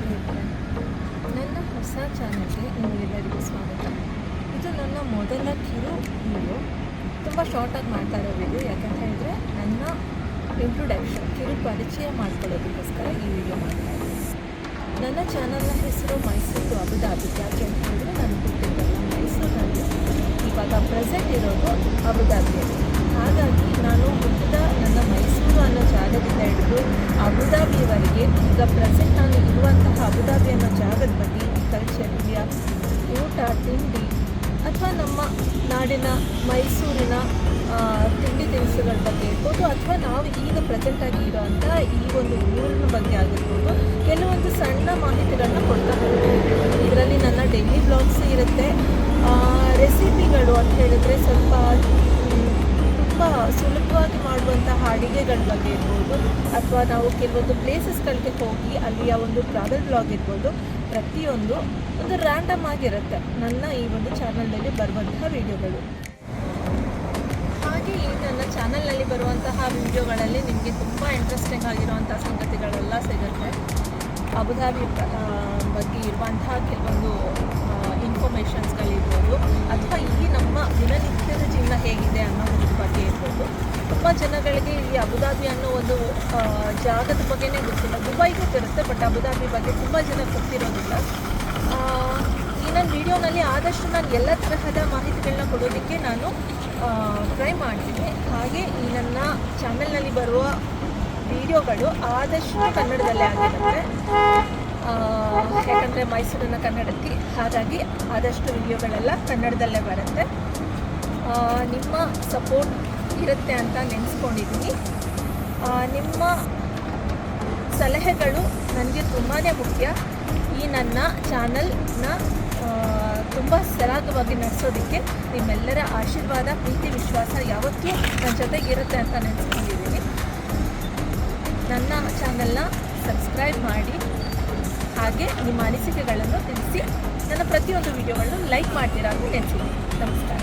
ಸ್ನೇಹಿತರೆ ನನ್ನ ಹೊಸ ಚಾನಲ್ಗೆ ನಿಮಗೆಲ್ಲರಿಗೂ ಸ್ವಾಗತ. ಇದು ನನ್ನ ಮೊದಲ ಕಿರು ವಿಡಿಯೋ ತುಂಬ ಶಾರ್ಟಾಗಿ ಮಾಡ್ತಾ ಇರೋ ವಿಡಿಯೋ ಯಾಕಂತ ಹೇಳಿದ್ರೆ ನನ್ನ ಇಂಟ್ರೊಡಕ್ಷನ್ ಕಿರು ಪರಿಚಯ ಮಾಡ್ಕೊಳ್ಳೋದಕ್ಕೋಸ್ಕರ ಈ ವಿಡಿಯೋ ಮಾಡ್ತಾ ಇದ್ದೀನಿ. ನನ್ನ ಚಾನಲ್ನ ಹೆಸರು ಮೈಸೂರು ಅಬುದಾಬಿ. ಯಾಕೆ ಅಂತ ಹೇಳಿದ್ರೆ ನಾನು ಹುಟ್ಟಿದ್ದಲ್ಲ ಮೈಸೂರಿನಲ್ಲಿ. ಇವಾಗ ಪ್ರೆಸೆಂಟ್ ಇರೋದು ಅಬುದಾಬಿಯಲ್ಲಿ. ಹಾಗಾಗಿ ನಾನು ಹುಟ್ಟಿದ ನನ್ನ ಮೈಸೂರು ಅನ್ನೋ ಅಬುದಾಬಿಯವರಿಗೆ ಈಗ ಪ್ರೆಸೆಂಟ್ ನಾನು ಇರುವಂತಹ ಅಬುದಾಬಿ ಅನ್ನೋ ಜಾಗದ ಬಗ್ಗೆ ಕಲ್ಚರ್ ಇದೆಯಾ ಊಟ, ತಿಂಡಿ ಅಥವಾ ನಮ್ಮ ನಾಡಿನ ಮೈಸೂರಿನ ತಿಂಡಿ ತಿನಿಸುಗಳ ಬಗ್ಗೆ ಇರ್ಬೋದು ಅಥವಾ ನಾವು ಈಗ ಪ್ರೆಸೆಂಟಾಗಿ ಇರೋವಂಥ ಈ ಒಂದು ಊರಿನ ಬಗ್ಗೆ ಆಗಿರ್ಬೋದು, ಕೆಲವೊಂದು ಸಣ್ಣ ಮಾಹಿತಿಗಳನ್ನ ಕೊಡ್ತಾ ಹೋಗ್ತೀವಿ. ಇದರಲ್ಲಿ ನನ್ನ ಡೈಲಿ ಬ್ಲಾಗ್ಸ್ ಇರುತ್ತೆ. ರೆಸಿಪಿಗಳು ಅಂತ ಹೇಳಿದ್ರೆ ಸ್ವಲ್ಪ ತುಂಬ ಸುಲಭವಾಗಿ ಮಾಡುವಂತಹ ಅಡಿಗೆಗಳ ಬಗ್ಗೆ ಇರ್ಬೋದು. ಅಥವಾ ನಾವು ಕೆಲವೊಂದು ಪ್ಲೇಸಸ್ಗಳಿಗೆ ಹೋಗಿ ಅಲ್ಲಿಯ ಒಂದು ಟ್ರಾವೆಲ್ ಬ್ಲಾಗ್ ಇರ್ಬೋದು, ಪ್ರತಿಯೊಂದು ಒಂದು ರ್ಯಾಂಡಮ್ ಆಗಿರುತ್ತೆ ನನ್ನ ಈ ಒಂದು ಚಾನಲ್ನಲ್ಲಿ ಬರುವಂತಹ ವಿಡಿಯೋಗಳು ಹಾಗೆ ಈ ನನ್ನ ಚಾನಲ್ನಲ್ಲಿ ಬರುವಂತಹ ವಿಡಿಯೋಗಳಲ್ಲಿ ನಿಮಗೆ ತುಂಬ ಇಂಟ್ರೆಸ್ಟಿಂಗ್ ಆಗಿರುವಂಥ ಸಂಗತಿಗಳೆಲ್ಲ ಸಿಗುತ್ತೆ. ಅಬುಧಾಬಿ ಬಗ್ಗೆ ಇರುವಂತಹ ಕೆಲವೊಂದು ಇನ್ಫಾರ್ಮೇಷನ್ಸ್ಗಳಿರ್ಬೋದು ಅಥವಾ ಇಲ್ಲಿ ನಮ್ಮ ದಿನನಿತ್ಯದ ಜೀವನ ಹೇಗಿದೆ ಅನ್ನೋದ್ರ ಬಗ್ಗೆ ಇರ್ಬೋದು ತುಂಬ ಜನಗಳಿಗೆ ಈ ಅಬುಧಾಬಿ ಅನ್ನೋ ಒಂದು ಜಾಗದ ಬಗ್ಗೆನೇ ಗೊತ್ತಿಲ್ಲ. ದುಬೈಗೂ ತಿಳಿಸ್ತೆ ಬಟ್ ಅಬುದಾಬಿ ಬಗ್ಗೆ ತುಂಬ ಜನ ಗೊತ್ತಿರೋದಿಲ್ಲ. ಈ ನನ್ನ ವಿಡಿಯೋನಲ್ಲಿ ಆದಷ್ಟು ನಾನು ಎಲ್ಲ ತರಹದ ಮಾಹಿತಿಗಳನ್ನ ಕೊಡೋದಕ್ಕೆ ನಾನು ಟ್ರೈ ಮಾಡ್ತೀನಿ. ಹಾಗೆ ಈ ನನ್ನ ಚಾನಲ್ನಲ್ಲಿ ಬರುವ ವಿಡಿಯೋಗಳು ಆದಷ್ಟು ಕನ್ನಡದಲ್ಲೇ ಆಗಿರುತ್ತೆ. ಯಾಕಂದರೆ ಮೈಸೂರಿನ ಕನ್ನಡಕ್ಕೆ ಹಾಗಾಗಿ ಆದಷ್ಟು ವಿಡಿಯೋಗಳೆಲ್ಲ ಕನ್ನಡದಲ್ಲೇ ಬರುತ್ತೆ. ನಿಮ್ಮ ಸಪೋರ್ಟ್ ಇರುತ್ತೆ ಅಂತ ನೆನೆಸ್ಕೊಂಡಿದ್ದೀನಿ ನಿಮ್ಮ ಸಲಹೆಗಳು ನನಗೆ ತುಂಬಾ ಮುಖ್ಯ. ಈ ನನ್ನ ಚಾನಲ್ನ ತುಂಬ ಸರಾಗವಾಗಿ ನಡೆಸೋದಕ್ಕೆ ನಿಮ್ಮೆಲ್ಲರ ಆಶೀರ್ವಾದ, ಪ್ರೀತಿ, ವಿಶ್ವಾಸ ಯಾವತ್ತೂ ನನ್ನ ಜೊತೆಗಿರುತ್ತೆ ಅಂತ ನೆನೆಸ್ಕೊಂಡಿದ್ದೀನಿ ನನ್ನ ಚಾನಲ್ನ ಸಬ್ಸ್ಕ್ರೈಬ್ ಮಾಡಿ, ಹಾಗೆ ನಿಮ್ಮ ಅನಿಸಿಕೆಗಳನ್ನು ತಿಳಿಸಿ, ನನ್ನ ಪ್ರತಿಯೊಂದು ವಿಡಿಯೋಗಳನ್ನು ಲೈಕ್ ಮಾಡ್ತೀರಾ ಅಂತ ನೆನೆಸಿದ್ದೀನಿ ನಮಸ್ಕಾರ.